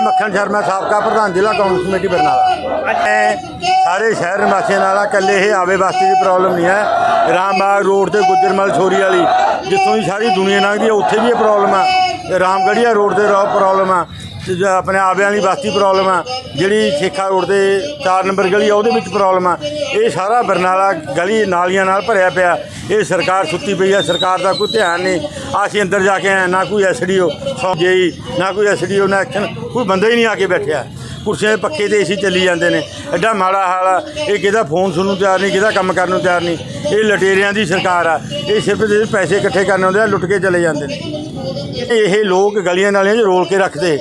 ਮੈਂ ਮੱਖਣ ਸ਼ਰਮਾ ਸਾਬਕਾ ਪ੍ਰਧਾਨ ਜ਼ਿਲ੍ਹਾ ਕਾਂਗਰਸ ਕਮੇਟੀ ਬਰਨਾਲਾ। ਮੈਂ ਸਾਰੇ ਸ਼ਹਿਰ ਨਿਵਾਸੀਆਂ ਨਾਲ ਇਕੱਲੇ ਇਹ ਆਵੇ ਵਾਸਤੇ ਦੀ ਪ੍ਰੋਬਲਮ ਨਹੀਂ ਹੈ। ਰਾਮਬਾਗ ਰੋਡ ਤੇ ਗੁੱਜਰਮਲ ਛੋਰੀ ਵਾਲੀ, ਜਿੱਥੋਂ ਦੀ ਸਾਰੀ ਦੁਨੀਆ ਲੰਘਦੀ ਹੈ, ਉੱਥੇ ਵੀ ਇਹ ਪ੍ਰੋਬਲਮ ਆ। ਰਾਮਗੜੀਆ ਰੋਡ ਤੇ ਪ੍ਰੋਬਲਮ ਆ। ਆਪਣੇ ਆਵੇ ਵਾਲੀ ਬਸਤੀ ਪ੍ਰੋਬਲਮ ਆ। ਜਿਹੜੀ ਸ਼ੇਖਾ ਰੋਡ ਤੇ 4 ਨੰਬਰ ਗਲੀ ਆ, ਉਹਦੇ ਵਿੱਚ ਪ੍ਰੋਬਲਮ ਆ। ਇਹ ਸਾਰਾ ਬਰਨਾਲਾ ਗਲੀ ਨਾਲੀਆਂ ਨਾਲ ਭਰਿਆ ਪਿਆ। ਇਹ ਸਰਕਾਰ ਸੁੱਤੀ ਪਈ ਆ। ਸਰਕਾਰ ਦਾ ਕੋਈ ਧਿਆਨ ਨਹੀਂ। ਅਸੀਂ ਅੰਦਰ ਜਾ ਕੇ ਆਏ ਨਾ ਕੋਈ ਐਸਡੀਓ ਸੌ ਜੇਈ ਨਾ ਕੋਈ ਐਸਡੀਓ ਨਾ ਐਕਸ਼ਨ। ਕੋਈ ਬੰਦਾ ਹੀ ਨਹੀਂ ਆ ਕੇ ਬੈਠਿਆ। ਕੁਰਸੀਆਂ ਦੇ ਪੱਕੇ ਤੇ ਏਸੀ ਚੱਲੀ ਜਾਂਦੇ ਨੇ। ਐਡਾ ਮਾੜਾ ਹਾਲ ਆ। ਇਹ ਕਿਹਦਾ ਫੋਨ ਸੁਣਨ ਨੂੰ ਤਿਆਰ ਨਹੀਂ, ਕਿਹਦਾ ਕੰਮ ਕਰਨ ਨੂੰ ਤਿਆਰ ਨਹੀਂ। ਇਹ ਲਟੇਰਿਆਂ ਦੀ ਸਰਕਾਰ ਆ। ਇਹ ਸਿਰਫ ਜਿਹੜੇ ਪੈਸੇ ਇਕੱਠੇ ਕਰਨ ਆਉਂਦੇ ਆ, ਲੁੱਟ ਕੇ ਚਲੇ ਜਾਂਦੇ ਨੇ। ਇਹ ਲੋਕ ਗਲੀਆਂ ਨਾਲੀਆਂ 'ਚ ਰੋਲ ਕੇ ਰੱਖਦੇ।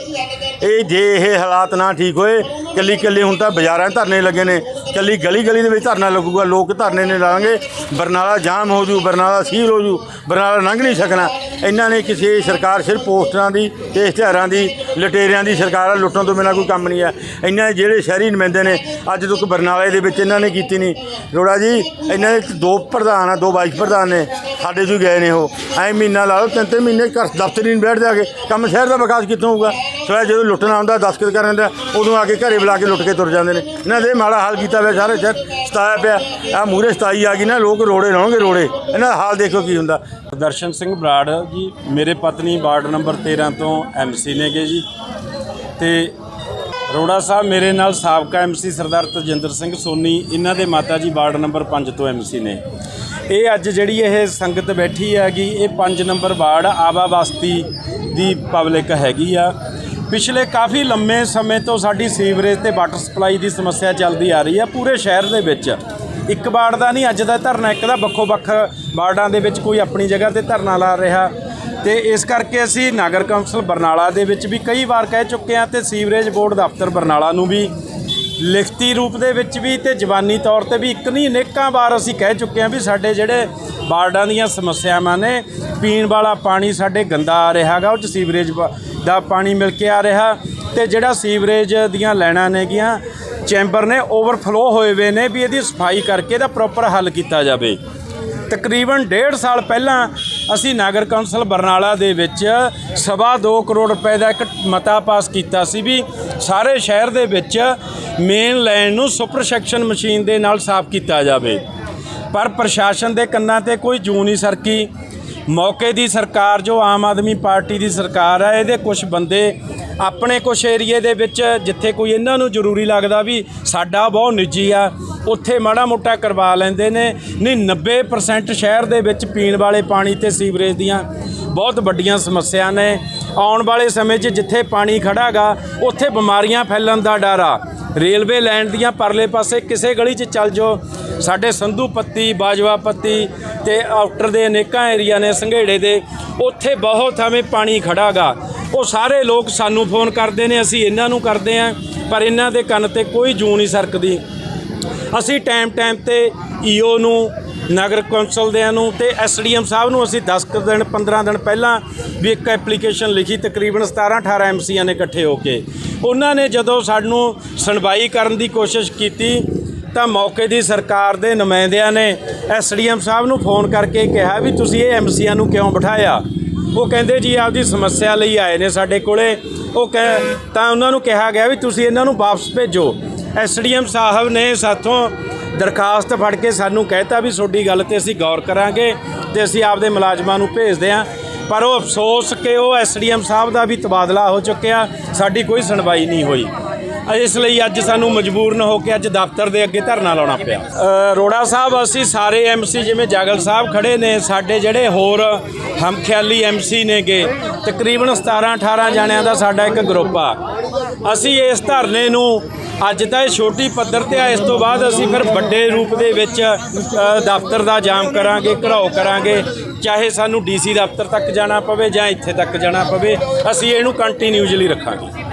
ਇਹ ਜੇ ਇਹ ਹਾਲਾਤ ਨਾ ਠੀਕ ਹੋਏ ਕੱਲੀ ਕੱਲੀ ਹੁਣ ਤਾਂ ਬਾਜ਼ਾਰਾਂ 'ਚ ਧਰਨੇ ਲੱਗੇ ਨੇ। ਕੱਲੀ ਗਲੀ ਗਲੀ ਦੇ ਵਿੱਚ ਧਰਨਾ ਲੱਗੂਗਾ, ਲੋਕ ਧਰਨੇ ਨੇ ਲਾਣਗੇ। ਬਰਨਾਲਾ ਜਾਮ ਹੋ ਜੂ, ਬਰਨਾਲਾ ਸੀਲ ਹੋ ਜੂ, ਬਰਨਾਲਾ ਲੰਘ ਨਹੀਂ ਸਕਣਾ। ਇਹਨਾਂ ਨੇ ਕਿਸੇ ਸਰਕਾਰ ਸਿਰਫ ਪੋਸਟਰਾਂ ਦੀ ਤੇ ਇਸ਼ਤਿਹਾਰਾਂ ਦੀ, ਲਟੇਰਿਆਂ ਦੀ ਸਰਕਾਰ ਆ, ਲੁੱਟਣ ਤੋਂ ਬਿਨਾਂ ਕੋਈ ਕੰਮ ਨਹੀਂ ਆ ਇਹਨਾਂ ਦੇ ਜਿਹੜੇ ਸ਼ਹਿਰੀ ਨੁਮਾਇੰਦੇ ਨੇ, ਅੱਜ ਤੱਕ ਬਰਨਾਲੇ ਦੇ ਵਿੱਚ ਇਹਨਾਂ ਨੇ ਕੀਤੀ ਨਹੀਂ। ਰੋੜਾ ਜੀ, ਇਹਨਾਂ ਦੇ ਦੋ ਪ੍ਰਧਾਨ ਆ, ਦੋ ਵਾਈਸ ਪ੍ਰਧਾਨ ਨੇ, ਸਾਡੇ ਤੋਂ ਹੀ ਗਏ ਨੇ ਉਹ। ਐ ਮਹੀਨਾ ਲਾ ਲਓ ਤਿੰਨ ਤਿੰਨ ਮਹੀਨੇ ਘਰ ਦਫ਼ਤਰ ਹੀ ਨਹੀਂ ਬੈਠ ਜਾ ਕੇ ਕੰਮ ਸ਼ਹਿਰ ਦਾ ਵਿਕਾਸ ਕਿੱਥੋਂ ਹੋਊਗਾ? ਸਵਾਇ ਜਦੋਂ ਲੁੱਟਣਾ ਹੁੰਦਾ ਦਸਤਖਤ ਕਰਨ ਦਾ ਉਦੋਂ ਆ ਕੇ ਘਰੇ ਬੁਲਾ ਕੇ ਲੁੱਟ ਕੇ ਤੁਰ ਜਾਂਦੇ ਨੇ। ਇਹਨਾਂ ਦੇ ਮਾੜਾ ਹਾਲ ਕੀਤਾ ਹੋਇਆ ਸਾਰੇ ਸ਼ਹਿਰ ਸਤਾਇਆ ਪਿਆ। ਆ ਮੂਰੇ ਸਤਾਈ ਆ ਗਈ ਨਾ, ਲੋਕ ਰੋੜੇ ਲਾਉਣਗੇ ਰੋੜੇ। ਇਹਨਾਂ ਦਾ ਹਾਲ ਦੇਖੋ ਕੀ ਹੁੰਦਾ। ਦਰਸ਼ਨ ਸਿੰਘ ਬਰਾੜ ਜੀ, ਮੇਰੇ ਪਤਨੀ ਵਾਰਡ ਨੰਬਰ 13 ਤੋਂ ਐਮਸੀ ਨੇਗੇ ਜੀ। ਤੇ ਰੋੜਾ ਸਾਹਿਬ ਮੇਰੇ ਨਾਲ ਸਾਬਕਾ ਐਮਸੀ ਸਰਦਾਰ ਤਜਿੰਦਰ ਸਿੰਘ ਸੋਨੀ, ਇਹਨਾਂ ਦੇ ਮਾਤਾ ਜੀ ਵਾਰਡ ਨੰਬਰ 5 ਤੋਂ ਐਮਸੀ ਨੇ। ਇਹ ਅੱਜ ਜਿਹੜੀ ਇਹ ਸੰਗਤ ਬੈਠੀ ਹੈਗੀ, ਇਹ 5 ਨੰਬਰ ਵਾਰਡ ਆਵਾ ਬਸਤੀ ਦੀ ਪਬਲਿਕ ਹੈਗੀ ਆ। ਪਿਛਲੇ ਕਾਫੀ ਲੰਮੇ ਸਮੇਂ ਤੋਂ ਸਾਡੀ ਸੀਵਰੇਜ ਤੇ ਵਾਟਰ ਸਪਲਾਈ ਦੀ ਸਮੱਸਿਆ ਚੱਲਦੀ ਆ ਰਹੀ ਹੈ ਪੂਰੇ ਸ਼ਹਿਰ ਦੇ ਵਿੱਚ। ਇੱਕ ਵਾਰਡ ਦਾ ਨਹੀਂ, ਅੱਜ ਦਾ ਧਰਨਾ, ਇੱਕ ਦਾ ਵੱਖੋ ਵੱਖ ਵਾਰਡਾਂ ਦੇ ਵਿੱਚ ਕੋਈ ਆਪਣੀ ਜਗ੍ਹਾ ਤੇ ਧਰਨਾ ਲਾ ਰਿਹਾ। ਤੇ ਇਸ ਕਰਕੇ ਅਸੀਂ ਨਗਰ ਕੌਂਸਲ ਬਰਨਾਲਾ ਦੇ ਵਿੱਚ ਵੀ ਕਈ ਵਾਰ ਕਹਿ ਚੁੱਕੇ ਹਾਂ ਤੇ ਸੀਵਰੇਜ ਬੋਰਡ ਦਫ਼ਤਰ ਬਰਨਾਲਾ ਨੂੰ ਵੀ ਲਿਖਤੀ ਰੂਪ ਦੇ ਵਿੱਚ ਵੀ ਤੇ ਜ਼ਬਾਨੀ ਤੌਰ ਤੇ ਵੀ ਇੱਕ ਨਹੀਂ, ਅਨੇਕਾਂ ਵਾਰ ਅਸੀਂ ਕਹਿ ਚੁੱਕੇ ਹਾਂ ਵੀ ਸਾਡੇ ਜਿਹੜੇ ਵਾਰਡਾਂ ਦੀਆਂ ਸਮੱਸਿਆਵਾਂ ਨੇ, ਪੀਣ ਵਾਲਾ ਪਾਣੀ ਸਾਡੇ ਗੰਦਾ ਆ ਰਿਹਾ ਹੈਗਾ, ਉਹ 'ਚ ਸੀਵਰੇਜ ਵਾ- ਦਾ ਪਾਣੀ ਮਿਲ ਕੇ ਆ ਰਿਹਾ ਤੇ ਜਿਹੜਾ ਸੀਵਰੇਜ ਦੀਆਂ ਲੈਣਾ ਨੇਗੀਆਂ, ਚੈਂਬਰ ਨੇ ਓਵਰਫਲੋ ਹੋਏ ਵੇ ਨੇ ਵੀ ਇਹਦੀ ਸਫ਼ਾਈ ਕਰਕੇ ਇਹਦਾ ਪ੍ਰੋਪਰ ਹੱਲ ਕੀਤਾ ਜਾਵੇ। ਤਕਰੀਬਨ 1.5 ਸਾਲ ਪਹਿਲਾਂ ਅਸੀਂ ਨਗਰ ਕੌਂਸਲ ਬਰਨਾਲਾ ਦੇ ਵਿੱਚ ਸਵਾ 2 ਕਰੋੜ ਰੁਪਏ ਦਾ ਇੱਕ ਮਤਾ ਪਾਸ ਕੀਤਾ ਸੀ ਵੀ ਸਾਰੇ ਸ਼ਹਿਰ ਦੇ ਵਿੱਚ ਮੇਨ ਲਾਈਨ ਨੂੰ ਸੁਪਰ ਸੈਕਸ਼ਨ ਮਸ਼ੀਨ ਦੇ ਨਾਲ ਸਾਫ਼ ਕੀਤਾ ਜਾਵੇ। ਪਰ ਪ੍ਰਸ਼ਾਸਨ ਦੇ ਕੰਨਾਂ ਤੇ ਕੋਈ ਜੂ ਨਹੀਂ ਸਰਕੀ। ਮੌਕੇ ਦੀ ਸਰਕਾਰ ਜੋ ਆਮ ਆਦਮੀ ਪਾਰਟੀ ਦੀ ਸਰਕਾਰ ਹੈ, ਇਹਦੇ ਕੁਝ ਬੰਦੇ ਆਪਣੇ ਕੁਝ ਏਰੀਏ ਦੇ ਵਿੱਚ ਜਿੱਥੇ ਕੋਈ ਇਹਨਾਂ ਨੂੰ ਜ਼ਰੂਰੀ ਲੱਗਦਾ ਵੀ ਸਾਡਾ ਬਹੁਤ ਨਿੱਜੀ ਆ, ਉੱਥੇ ਮਾੜਾ ਮੋਟਾ ਕਰਵਾ ਲੈਂਦੇ ਨੇ। ਨਹੀਂ 90% ਸ਼ਹਿਰ ਦੇ ਵਿੱਚ ਪੀਣ ਵਾਲੇ ਪਾਣੀ ਤੇ ਸੀਵਰੇਜ ਦੀਆਂ ਬਹੁਤ ਵੱਡੀਆਂ ਸਮੱਸਿਆ ਨੇ। ਆਉਣ ਵਾਲੇ ਸਮੇਂ 'ਚ ਜਿੱਥੇ ਪਾਣੀ ਖੜਾਗਾ ਉੱਥੇ ਬਿਮਾਰੀਆਂ ਫੈਲਣ ਦਾ ਡਰ ਆ। ਰੇਲਵੇ ਲਾਈਨ ਦੀਆਂ ਪਰਲੇ ਪਾਸੇ ਕਿਸੇ ਗਲੀ 'ਚ ਚੱਲ ਜਾਓ। ਸਾਡੇ ਸੰਧੂ ਪੱਤੀ, ਬਾਜਵਾ ਪੱਤੀ ਤੇ ਆਊਟਰ ਦੇ ਅਨੇਕਾਂ ਏਰੀਆ ਨੇ ਸੰਘੇੜੇ ਦੇ। ਉੱਥੇ ਬਹੁਤ ਥਾਵੇਂ ਪਾਣੀ ਖੜਾਗਾ ਉਹ ਸਾਰੇ ਲੋਕ ਸਾਨੂੰ ਫੋਨ ਕਰਦੇ ਨੇ, ਅਸੀਂ ਇਹਨਾਂ ਨੂੰ ਕਰਦੇ ਆਂ ਪਰ ਇਹਨਾਂ ਦੇ ਕੰਨ ਤੇ ਕੋਈ ਜੂ ਨਹੀਂ ਸਰਕਦੀ। ਅਸੀਂ ਟਾਈਮ ਟਾਈਮ ਤੇ ਈਓ ਨੂੰ ਨਗਰ ਕੌਂਸਲ ਦਿਆਂ ਨੂੰ ਤੇ ਐਸਡੀਐਮ ਸਾਹਿਬ ਨੂੰ ਅਸੀਂ 10 ਕੁ ਦਿਨ 15 ਦਿਨ ਪਹਿਲਾਂ ਵੀ ਇੱਕ ਐਪਲੀਕੇਸ਼ਨ ਲਿਖੀ, ਤਕਰੀਬਨ 17 18 ਐਮਸੀਆਂ ਨੇ ਇਕੱਠੇ ਹੋ ਕੇ। ਉਹਨਾਂ ਨੇ ਜਦੋਂ ਸਾਨੂੰ ਸੁਣਵਾਈ ਕਰਨ ਦੀ ਕੋਸ਼ਿਸ਼ ਕੀਤੀ, ਤਾਂ ਮੌਕੇ ਦੀ ਸਰਕਾਰ ਦੇ ਨੁਮਾਇੰਦਿਆਂ ਨੇ ਐਸਡੀਐਮ ਸਾਹਿਬ ਨੂੰ ਫੋਨ ਕਰਕੇ ਕਿਹਾ ਵੀ ਤੁਸੀਂ ਇਹ ਐਮਸੀਆਂ ਨੂੰ ਕਿਉਂ ਬਿਠਾਇਆ? ਉਹ ਕਹਿੰਦੇ ਜੀ, ਆਪਦੀ ਸਮੱਸਿਆ ਲਈ ਆਏ ਨੇ ਸਾਡੇ ਕੋਲੇ। ਉਹ ਕਹਿ, ਤਾਂ ਉਹਨਾਂ ਨੂੰ ਕਿਹਾ ਗਿਆ ਵੀ ਤੁਸੀਂ ਇਹਨਾਂ ਨੂੰ ਵਾਪਸ ਭੇਜੋ। ਐਸਡੀਐਮ ਸਾਹਿਬ ਨੇ ਸਾਥੋਂ ਦਰਖਾਸਤ ਫੜ ਕੇ ਸਾਨੂੰ ਕਹਿਤਾ ਵੀ ਤੁਹਾਡੀ ਗੱਲ ਤੇ ਅਸੀਂ ਗੌਰ ਕਰਾਂਗੇ ਤੇ ਅਸੀਂ ਆਪਦੇ ਮੁਲਾਜ਼ਮਾਂ ਨੂੰ ਭੇਜਦੇ ਹਾਂ ਪਰ ਉਹ ਅਫਸੋਸ ਕਿ ਉਹ ਐਸਡੀਐਮ ਸਾਹਿਬ ਦਾ ਵੀ ਤਬਾਦਲਾ ਹੋ ਚੁੱਕਿਆ, ਸਾਡੀ ਕੋਈ ਸੁਣਵਾਈ ਨਹੀਂ ਹੋਈ। ਇਸ ਲਈ ਅੱਜ ਸਾਨੂੰ ਮਜਬੂਰਨ ਹੋ ਕੇ ਅੱਜ ਦਫ਼ਤਰ ਦੇ ਅੱਗੇ ਧਰਨਾ ਲਾਉਣਾ ਪਿਆ। ਅ, ਰੋੜਾ ਸਾਹਿਬ ਅਸੀਂ ਸਾਰੇ ਐਮਸੀ ਜਿਵੇਂ ਜਾਗਲ ਸਾਹਿਬ ਖੜੇ ਨੇ ਸਾਡੇ ਜਿਹੜੇ ਹੋਰ ਹਮਖਿਆਲੀ ਐਮਸੀ ਨੇਗੇ ਤਕਰੀਬਨ 17 18 ਜਾਣਿਆਂ ਦਾ ਸਾਡਾ ਇੱਕ ਗਰੁੱਪ ਆ। ਅਸੀਂ ਇਸ ਧਰਨੇ ਨੂੰ ਅੱਜ ਤਾਂ ਇਹ ਛੋਟੀ ਪੱਧਰ ਤੇ ਆ ਇਸ ਤੋਂ ਬਾਅਦ ਅਸੀਂ ਫਿਰ ਵੱਡੇ ਰੂਪ ਦੇ ਵਿੱਚ ਦਫ਼ਤਰ ਦਾ ਜਾਮ ਕਰਾਂਗੇ ਘਰਾਓ ਕਰਾਂਗੇ ਚਾਹੇ ਸਾਨੂੰ ਡੀਸੀ ਦਫ਼ਤਰ ਤੱਕ ਜਾਣਾ ਪਵੇ ਜਾਂ ਇੱਥੇ ਤੱਕ ਜਾਣਾ ਪਵੇ ਅਸੀਂ ਇਹਨੂੰ ਕੰਟੀਨਿਊਸਲੀ ਰੱਖਾਂਗੇ।